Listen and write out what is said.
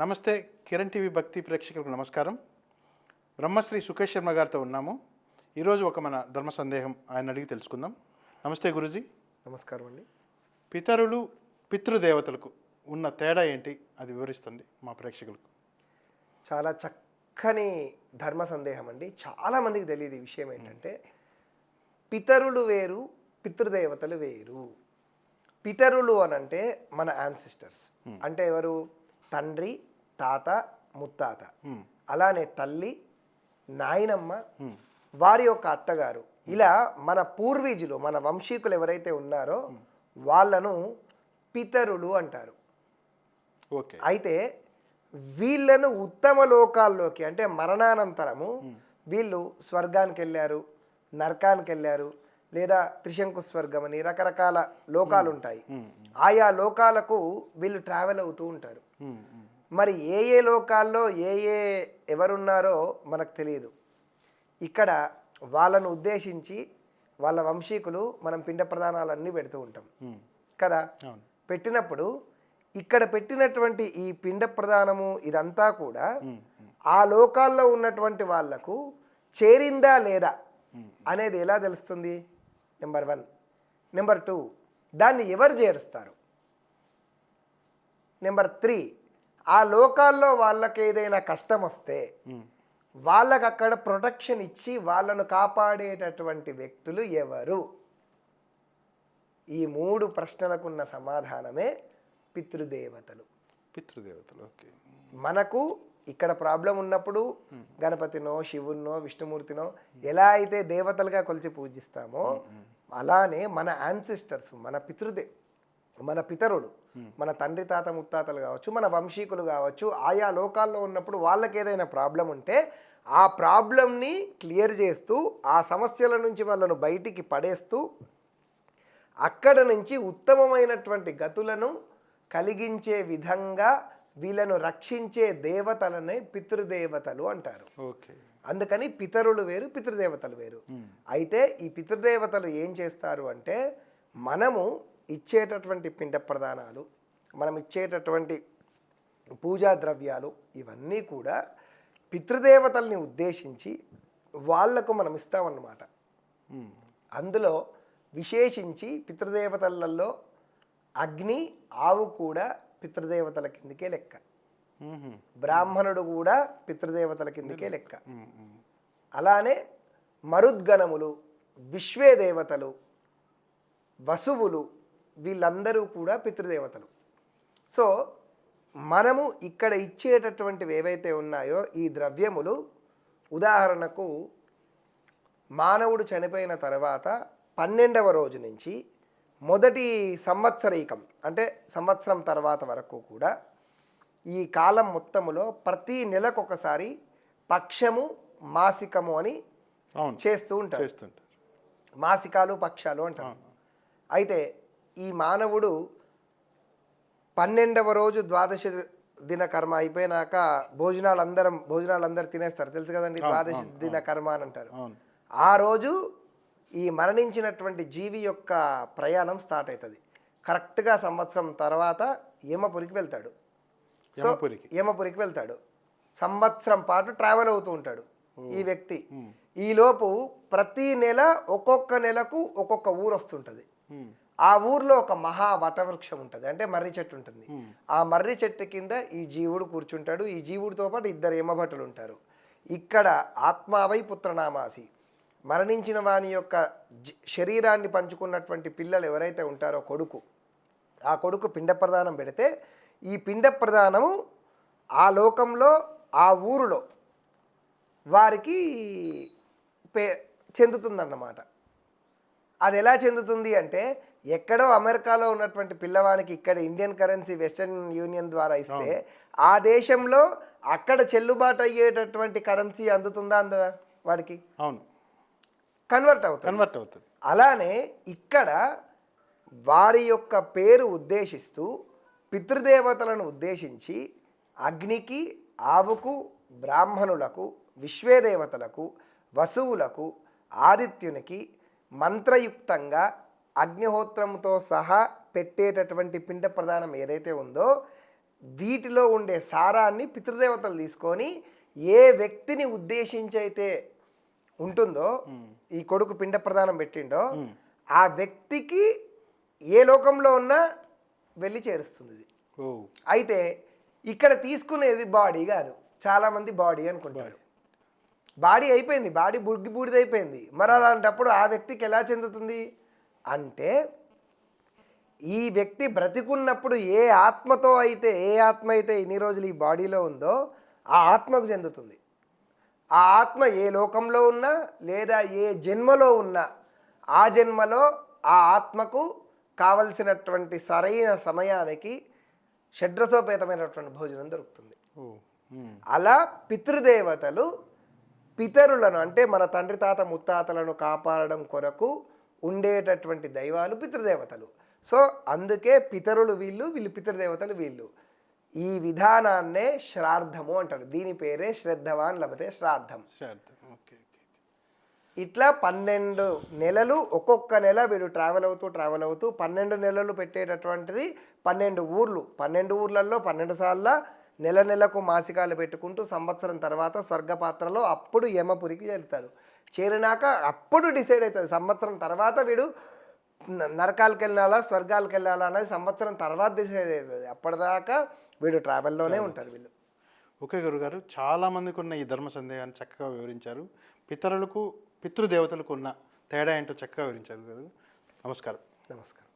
నమస్తే కిరణ్ టీవీ భక్తి ప్రేక్షకులకు నమస్కారం. బ్రహ్మశ్రీ సుఖేష్ శర్మ గారితో ఉన్నాము. ఈరోజు ఒక మన ధర్మ సందేహం ఆయన అడిగి తెలుసుకుందాం. నమస్తే గురుజీ. నమస్కారం అండి. పితరులు పితృదేవతలకు ఉన్న తేడా ఏంటి? అది వివరిస్తుంది మా ప్రేక్షకులకు. చాలా చక్కని ధర్మ సందేహం అండి. చాలా మందికి తెలియదు ఈ విషయం ఏంటంటే పితరులు వేరు పితృదేవతలు వేరు. పితరులు అని అంటే మన యాన్సిస్టర్స్ అంటే ఎవరు? తండ్రి తాత ముత్తాత. అలానే తల్లి నాయనమ్మ వారి యొక్క అత్తగారు. ఇలా మన పూర్వీజులు మన వంశీకులు ఎవరైతే ఉన్నారో వాళ్ళను పితరులు అంటారు. ఓకే. అయితే వీళ్ళను ఉత్తమ లోకాల్లోకి అంటే మరణానంతరము వీళ్ళు స్వర్గానికి వెళ్ళారు నరకానికి వెళ్ళారు లేదా త్రిశంకు స్వర్గం అని రకరకాల లోకాలు ఉంటాయి ఆయా లోకాలకు వీళ్ళు ట్రావెల్ అవుతూ ఉంటారు. మరి ఏ ఏ లోకాల్లో ఏ ఏ ఎవరున్నారో మనకు తెలియదు. ఇక్కడ వాళ్ళను ఉద్దేశించి వాళ్ళ వంశీకులు మనం పిండ ప్రదానాలన్నీ పెడుతూ ఉంటాం. కదా? పెట్టినప్పుడు ఇక్కడ పెట్టినటువంటి ఈ పిండ ప్రదానము ఇదంతా కూడా ఆ లోకాల్లో ఉన్నటువంటి వాళ్ళకు చేరిందా లేదా అనేది ఎలా తెలుస్తుంది? Number one. Number two. దాన్ని ఎవరు చేరుస్తారు? Number three. ఆ లోకాల్లో వాళ్ళకి ఏదైనా కష్టం వస్తే. వాళ్ళకి అక్కడ ప్రొటెక్షన్ ఇచ్చి వాళ్ళను కాపాడేటటువంటి వ్యక్తులు ఎవరు? ఈ మూడు ప్రశ్నలకున్న సమాధానమే పితృదేవతలు. పితృదేవతలు ఓకే. మనకు ఇక్కడ ప్రాబ్లం ఉన్నప్పుడు గణపతినో శివున్నో విష్ణుమూర్తినో ఎలా అయితే దేవతలుగా కొలిచి పూజిస్తామో అలానే మన యాన్సిస్టర్స్ మన పితృదే మన పితరులు మన తండ్రి తాత ముత్తాతలు కావచ్చు మన వంశీకులు కావచ్చు ఆయా లోకాల్లో ఉన్నప్పుడు వాళ్ళకి ఏదైనా ప్రాబ్లం ఉంటే ఆ ప్రాబ్లంని క్లియర్ చేస్తూ ఆ సమస్యల నుంచి వాళ్ళను బయటికి పడేస్తూ అక్కడ నుంచి ఉత్తమమైనటువంటి గతులను కలిగించే విధంగా వీళ్ళను రక్షించే దేవతలనే పితృదేవతలు అంటారు. ఓకే. అందుకని పితరులు వేరు పితృదేవతలు వేరు. అయితే ఈ పితృదేవతలు ఏం చేస్తారు అంటే మనము ఇచ్చేటటువంటి పిండ ప్రదానాలు మనం ఇచ్చేటటువంటి పూజా ద్రవ్యాలు ఇవన్నీ కూడా పితృదేవతల్ని ఉద్దేశించి వాళ్ళకు మనం ఇస్తామన్నమాట. అందులో విశేషించి పితృదేవతలలో అగ్ని ఆవు కూడా పితృదేవతల కిందకే లెక్క. బ్రాహ్మణుడు కూడా పితృదేవతల కిందకే లెక్క. అలానే మరుద్గణములు విశ్వే దేవతలు వసువులు వీళ్ళందరూ కూడా పితృదేవతలు. సో మనము ఇక్కడ ఇచ్చేటటువంటివి ఏవైతే ఉన్నాయో ఈ ద్రవ్యములు ఉదాహరణకు మానవుడు చనిపోయిన తర్వాత పన్నెండవ రోజు నుంచి మొదటి సంవత్సరీకం అంటే సంవత్సరం తర్వాత వరకు కూడా ఈ కాలం మొత్తములో ప్రతి నెలకొకసారి పక్షము మాసికము అని చేస్తూ ఉంటారు. మాసికాలు పక్షాలు అంటారు. అయితే ఈ మానవుడు పన్నెండవ రోజు ద్వాదశ దిన కర్మ అయిపోయినాక భోజనాలు అందరం భోజనాలు అందరు తినేస్తారు. తెలుసు కదండి? ద్వాదశ దిన కర్మ అని అంటారు. ఆ రోజు ఈ మరణించినటువంటి జీవి యొక్క ప్రయాణం స్టార్ట్ అవుతుంది కరెక్ట్గా సంవత్సరం తర్వాత యమపురికి వెళ్తాడు. సో యమపురికి. వెళ్తాడు. సంవత్సరం పాటు ట్రావెల్ అవుతూ ఉంటాడు ఈ వ్యక్తి. ఈలోపు ప్రతి నెల ఒక్కొక్క నెలకు ఒక్కొక్క ఊరు వస్తుంటుంది. ఆ ఊర్లో ఒక మహా వటవృక్షం ఉంటుంది. అంటే మర్రి చెట్టు ఉంటుంది. ఆ మర్రి చెట్టు కింద ఈ జీవుడు కూర్చుంటాడు. ఈ జీవుడితో పాటు ఇద్దరు యమభటులు ఉంటారు. ఇక్కడ ఆత్మావై పుత్రనామాసి మరణించిన వాని యొక్క శరీరాన్ని పంచుకున్నటువంటి పిల్లలు ఎవరైతే ఉంటారో కొడుకు ఆ కొడుకు పిండ ప్రదానం పెడితే ఈ పిండ ప్రదానము ఆ లోకంలో ఆ ఊరిలో వారికి పే చెందుతుందన్నమాట. అది ఎలా చెందుతుంది అంటే ఎక్కడో అమెరికాలో ఉన్నటువంటి పిల్లవానికి ఇక్కడ ఇండియన్ కరెన్సీ వెస్టర్న్ యూనియన్ ద్వారా ఇస్తే ఆ దేశంలో అక్కడ చెల్లుబాటు అయ్యేటటువంటి కరెన్సీ అందుతుందా అందదా వాడికి? అవును. కన్వర్ట్ అవుతుంది. కన్వర్ట్ అవుతుంది. అలానే ఇక్కడ వారి యొక్క పేరు ఉద్దేశిస్తూ పితృదేవతలను ఉద్దేశించి అగ్నికి ఆవుకు బ్రాహ్మణులకు విశ్వేదేవతలకు వసువులకు ఆదిత్యునికి మంత్రయుక్తంగా అగ్నిహోత్రంతో సహా పెట్టేటటువంటి పిండ ప్రదానం ఏదైతే ఉందో వీటిలో ఉండే సారాన్ని పితృదేవతలు తీసుకొని ఏ వ్యక్తిని ఉద్దేశించి అయితే ఉంటుందో ఈ కొడుకు పిండ ప్రదానం పెట్టిండో ఆ వ్యక్తికి ఏ లోకంలో ఉన్నా వెళ్ళి చేరుస్తుంది అయితే ఇక్కడ తీసుకునేది బాడీ కాదు. చాలామంది బాడీ అనుకుంటారు. బాడీ అయిపోయింది బాడీ బుడ్డి బూడిద అయిపోయింది. మరి అలాంటప్పుడు ఆ వ్యక్తికి ఎలా చెందుతుంది? అంటే ఈ వ్యక్తి బ్రతికున్నప్పుడు ఏ ఆత్మతో అయితే ఏ ఆత్మ అయితే ఇన్ని రోజులు ఈ బాడీలో ఉందో ఆ ఆత్మకు చెందుతుంది. ఆ ఆత్మ ఏ లోకంలో ఉన్నా లేదా ఏ జన్మలో ఉన్నా ఆ జన్మలో ఆ ఆత్మకు కావలసినటువంటి సరైన సమయానికి షడ్రసోపేతమైనటువంటి భోజనం దొరుకుతుంది. అలా పితృదేవతలు పితరులను అంటే మన తండ్రి తాత ముత్తాతలను కాపాడడం కొరకు ఉండేటటువంటి దైవాలు పితృదేవతలు. సో అందుకే పితరులు వీళ్ళు వీళ్ళు పితృదేవతలు వీళ్ళు. ఈ విధానాన్నే శ్రాద్ధము అంటారు. దీని పేరే శ్రద్ధవాన్ లభతే శ్రాద్ధం. శ్రాద్ధం. ఓకే ఓకే ఇట్లా పన్నెండు నెలలు ఒక్కొక్క నెల వీడు ట్రావెల్ అవుతూ ట్రావెల్ అవుతూ పన్నెండు నెలలు పెట్టేటటువంటిది పన్నెండు ఊర్లు. పన్నెండు ఊర్లలో పన్నెండు సార్ల నెల నెలకు మాసికాలు పెట్టుకుంటూ సంవత్సరం తర్వాత స్వర్గపాత్రలో అప్పుడు యమపురికి వెళ్తారు చేరినాక అప్పుడు డిసైడ్ అవుతుంది సంవత్సరం తర్వాత వీడు నరకాలకు వెళ్ళాలా స్వర్గాలకు వెళ్ళాలా అనేది సంవత్సరం తర్వాత డిసైడ్ అవుతుంది. అప్పటిదాకా వీడు ట్రావెల్లోనే ఉంటారు వీళ్ళు. ఓకే గురుగారు చాలా మందికి ఉన్న ఈ ధర్మ సందేహాన్ని చక్కగా వివరించారు. పితరులకు పితృదేవతలకు ఉన్న తేడా ఏంటో చక్కగా వివరించారు గురు నమస్కారం. నమస్కారం.